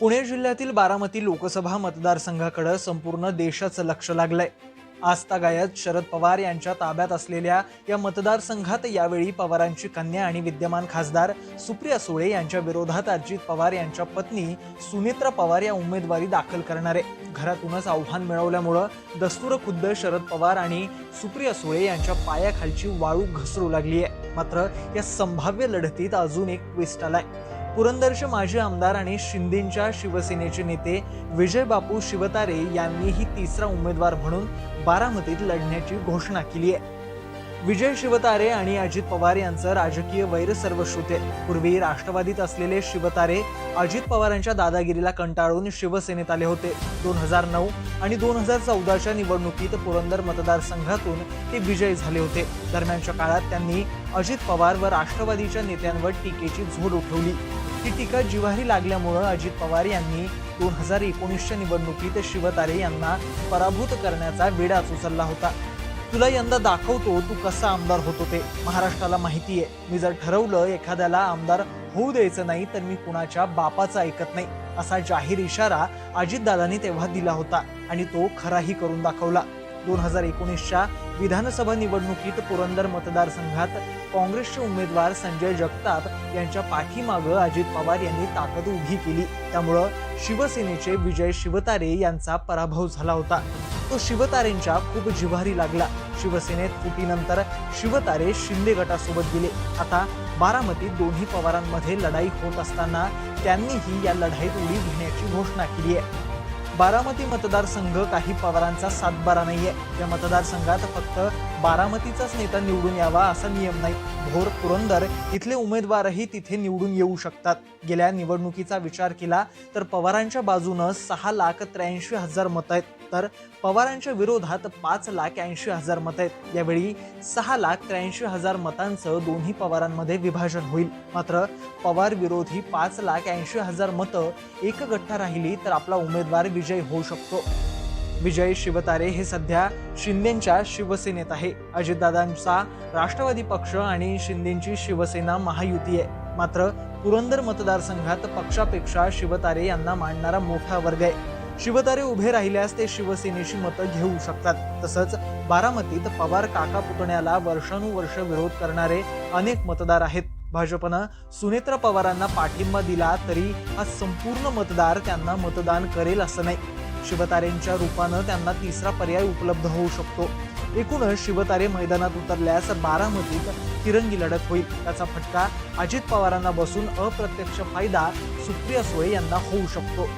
पुणे जिल्ह्यातील बारामती लोकसभा मतदारसंघाकडे संपूर्ण देशाचं लक्ष लागलंय. आस्थागायत शरद पवार यांच्या ताब्यात असलेल्या या मतदारसंघात यावेळी पवारांची कन्या आणि विद्यमान खासदार सुप्रिया सुळे यांच्या विरोधात अजित पवार यांच्या पत्नी सुनेत्रा पवार या उमेदवारी दाखल करणारे. घरातूनच आव्हान मिळवल्यामुळं दस्तूर खुद्द शरद पवार आणि सुप्रिया सुळे यांच्या पायाखालची वाळू घसरू लागली आहे मात्र या संभाव्य लढतीत अजून एक ट्विस्ट आलाय. पुरंदरचे माजी आमदार आणि शिंदेच्या शिवसेनेचे नेते विजय बापू शिवतारे यांनीही तिसरा उमेदवार म्हणून बारामतीत लढण्याची घोषणा केली आहे. विजय शिवतारे आणि अजित पवार यांचं राजकीय वैर सर्वश्रुते पूर्वी राष्ट्रवादीत असलेले शिवतारे अजित पवारांच्या दादागिरीला कंटाळून शिवसेनेत आले होते. दोन हजार नऊ आणि दोन हजार चौदाच्या निवडणुकीत पुरंदर मतदारसंघातून ते विजयी झाले होते. दरम्यानच्या काळात त्यांनी अजित पवार व राष्ट्रवादीच्या नेत्यांवर टीकेची झोड उठवली. ही टीका जिव्हारी लागल्यामुळं अजित पवार यांनी दोन हजार एकोणीसच्या निवडणुकीत शिवतारे यांना पराभूत करण्याचा विडाच उचलला होता. तुला यंदा दाखवतो तू कसा आमदार होतो ते. महाराष्ट्राला माहिती आहे. मी जर ठरवलं एखाद्याला आमदार होऊ द्यायचं नाही तर मी कुणाच्या बापाचं ऐकत नाही असा जाहीर इशारा अजितदादांनी तेव्हा दिला होता आणि तो खराही करून दाखवला. दोन हजार एकोणीसच्या विधानसभा निवडणुकीत पुरंदर मतदारसंघात काँग्रेसचे उमेदवार संजय जगताप यांच्या पाठीमागं अजित पवार यांनी ताकद उभी केली. त्यामुळं शिवसेनेचे विजय शिवतारे यांचा पराभव झाला होता. तो शिवतारेंच्या खूप जिव्हारी लागला. शिवसेनेत फुटीनंतर शिवतारे शिंदे गटासोबत गेले. आता बारामतीत दोन्ही पवारांमध्ये लढाई होत असताना त्यांनीही या लढाईत उडी घेण्याची घोषणा केली आहे. बारामती मतदारसंघ काही पवारांचा सातबारा नाहीये. या मतदारसंघात फक्त बारामतीचाच नेता निवडून यावा असा नियम नाही. भोर पुरंदर इथले उमेदवारही तिथे निवडून येऊ शकतात. गेल्या निवडणुकीचा विचार केला तर पवारांच्या बाजूनं सहा लाख त्र्याऐंशी हजार मतं आहेत. तर पवारांच्या विरोधात पाच लाख ऐंशी हजार मतं आहेत. यावेळी सहा लाख त्र्याऐंशी हजार मतांचं दोन्ही पवारांमध्ये विभाजन होईल. मात्र पवार विरोधी पाच लाख ऐंशी हजार मतं एक गठ्ठा राहिली तर आपला उमेदवार विजय होऊ शकतो. विजय शिवतारे हे सध्या शिंदेच्या शिवसेनेत आहे. अजितदादांचा राष्ट्रवादी पक्ष आणि शिंदेची शिवसेना महायुती आहे. मात्र पुरंदर मतदारसंघात पक्षापेक्षा शिवतारे यांना मांडणारा मोठा वर्ग आहे. शिवतारे उभे राहिल्यास ते शिवसेनेशी मतं घेऊ शकतात. तसंच बारामतीत पवार काका पुतण्याला वर्षानुवर्ष विरोध करणारे अनेक मतदार आहेत. भाजपनं सुनेत्रा पवारांना पाठिंबा दिला तरी हा संपूर्ण मतदार त्यांना मतदान करेल असं नाही. शिवतारेंच्या रूपानं त्यांना तिसरा पर्याय उपलब्ध होऊ शकतो. एकूणच शिवतारे मैदानात उतरल्यास बारामतीत तिरंगी लढत होईल. त्याचा फटका अजित पवारांना बसून अप्रत्यक्ष फायदा सुप्रिया सुळे यांना होऊ शकतो.